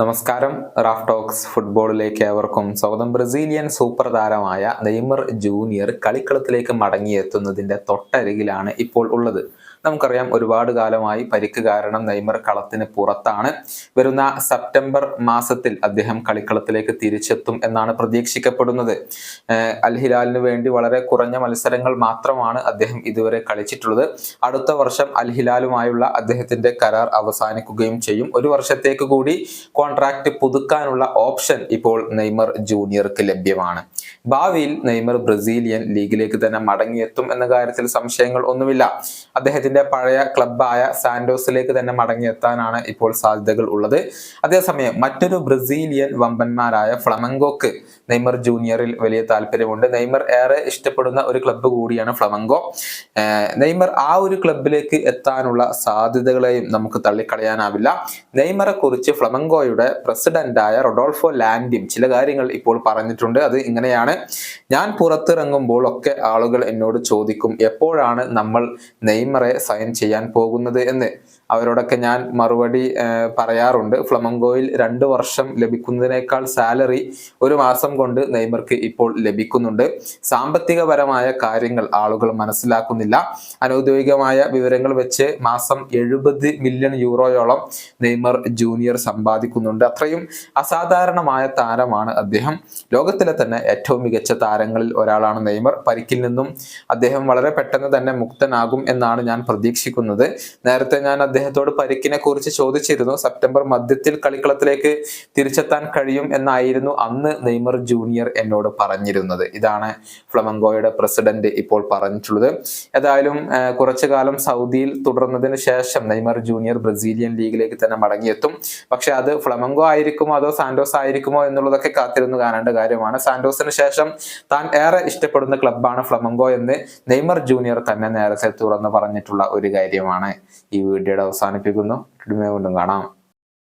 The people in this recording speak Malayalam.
നമസ്കാരം. റാഫ് ടോക്സ് ഫുട്ബോളിലേക്ക് ഏവർക്കും സ്വാഗതം. ബ്രസീലിയൻ സൂപ്പർ താരമായ നെയ്മർ ജൂനിയർ കളിക്കളത്തിലേക്ക് മടങ്ങിയെത്തുന്നതിന്റെ തൊട്ടരികിലാണ് ഇപ്പോൾ ഉള്ളത്. നമുക്കറിയാം ഒരുപാട് കാലമായി പരിക്ക് കാരണം നെയ്മർ കളത്തിന് പുറത്താണ്. വരുന്ന സെപ്റ്റംബർ മാസത്തിൽ അദ്ദേഹം കളിക്കളത്തിലേക്ക് തിരിച്ചെത്തും എന്നാണ് പ്രതീക്ഷിക്കപ്പെടുന്നത്. അൽഹിലാലിന് അൽ ഹിലാലിന് വേണ്ടി വളരെ കുറഞ്ഞ മത്സരങ്ങൾ മാത്രമാണ് അദ്ദേഹം ഇതുവരെ കളിച്ചിട്ടുള്ളത്. അടുത്ത വർഷം അൽഹിലാലുമായുള്ള അദ്ദേഹത്തിന്റെ കരാർ അവസാനിക്കുകയും ചെയ്യും. ഒരു വർഷത്തേക്ക് കൂടി കോൺട്രാക്ട് പുതുക്കാനുള്ള ഓപ്ഷൻ ഇപ്പോൾ നെയ്മർ ജൂനിയർക്ക് ലഭ്യമാണ്. ഭാവിയിൽ നെയ്മർ ബ്രസീലിയൻ ലീഗിലേക്ക് തന്നെ മടങ്ങിയെത്തും എന്ന കാര്യത്തിൽ സംശയങ്ങൾ ഒന്നുമില്ല. അദ്ദേഹത്തിന്റെ പഴയ ക്ലബായ സാന്റോസിലേക്ക് തന്നെ മടങ്ങിയെത്താനാണ് ഇപ്പോൾ സാധ്യതകൾ ഉള്ളത്. അതേസമയം മറ്റൊരു ബ്രസീലിയൻ വമ്പന്മാരായ ഫ്ലമങ്കോക്ക് നെയ്മർ ജൂനിയറിൽ വലിയ താല്പര്യമുണ്ട്. നെയ്മർ ഏറെ ഇഷ്ടപ്പെടുന്ന ഒരു ക്ലബ്ബ് കൂടിയാണ് ഫ്ലമങ്കോ. നെയ്മർ ആ ഒരു ക്ലബിലേക്ക് എത്താനുള്ള സാധ്യതകളെയും നമുക്ക് തള്ളിക്കളയാനാവില്ല. നെയ്മറെ കുറിച്ച് ഫ്ലമങ്കോയുടെ പ്രസിഡന്റായ റൊഡോൾഫോ ലാൻഡിം ചില കാര്യങ്ങൾ ഇപ്പോൾ പറഞ്ഞിട്ടുണ്ട്. അത് ഇങ്ങനെയാണ്. ഞാൻ പുറത്തിറങ്ങുമ്പോൾ ഒക്കെ ആളുകൾ എന്നോട് ചോദിക്കും എപ്പോഴാണ് നമ്മൾ നെയ്മറെ സൈൻ ചെയ്യാൻ പോകുന്നത് എന്ന്. അവരോടൊക്കെ ഞാൻ മറുപടി പറയാറുണ്ട്. ഫ്ലമങ്കോയിൽ രണ്ട് വർഷം ലഭിക്കുന്നതിനേക്കാൾ സാലറി ഒരു മാസം കൊണ്ട് നെയ്മർക്ക് ഇപ്പോൾ ലഭിക്കുന്നുണ്ട്. സാമ്പത്തികപരമായ കാര്യങ്ങൾ ആളുകൾ മനസ്സിലാക്കുന്നില്ല. അനൗദ്യോഗികമായ വിവരങ്ങൾ വെച്ച് മാസം എഴുപത് മില്യൺ യൂറോയോളം നെയ്മർ ജൂനിയർ സമ്പാദിക്കുന്നുണ്ട്. അത്രയും അസാധാരണമായ താരമാണ് അദ്ദേഹം. ലോകത്തിലെ തന്നെ ഏറ്റവും മികച്ച താരങ്ങളിൽ ഒരാളാണ് നെയ്മർ. പരിക്കിൽ നിന്നും അദ്ദേഹം വളരെ പെട്ടെന്ന് തന്നെ മുക്തനാകും എന്നാണ് ഞാൻ പ്രതീക്ഷിക്കുന്നത്. നേരത്തെ ഞാൻ അദ്ദേഹത്തോട് പരിക്കിനെ കുറിച്ച് ചോദിച്ചിരുന്നു. സെപ്റ്റംബർ മധ്യത്തിൽ കളിക്കളത്തിലേക്ക് തിരിച്ചെത്താൻ കഴിയും എന്നായിരുന്നു അന്ന് നെയ്മർ ജൂനിയർ എന്നോട് പറഞ്ഞിരുന്നത്. ഇതാണ് ഫ്ലമങ്കോയുടെ പ്രസിഡന്റ് ഇപ്പോൾ പറഞ്ഞിട്ടുള്ളത്. ഏതായാലും കുറച്ചു കാലം സൗദിയിൽ തുടർന്നതിന് ശേഷം നെയ്മർ ജൂനിയർ ബ്രസീലിയൻ ലീഗിലേക്ക് തന്നെ മടങ്ങിയെത്തും. പക്ഷെ അത് ഫ്ലമങ്കോ ആയിരിക്കുമോ അതോ സാന്റോസ് ആയിരിക്കുമോ എന്നുള്ളതൊക്കെ കാത്തിരുന്ന് കാണേണ്ട കാര്യമാണ്. സാന്റോസിന് ശേഷം താൻ ഏറെ ഇഷ്ടപ്പെടുന്ന ക്ലബ്ബാണ് ഫ്ലമങ്കോ എന്ന് നെയ്മർ ജൂനിയർ തന്നെ നേരത്തെ തുറന്നു പറഞ്ഞിട്ടുള്ള ഒരു കാര്യമാണ് ഈ വീഡിയോയുടെ അവസാനിപ്പിക്കുന്നു. വീണ്ടും കാണാം.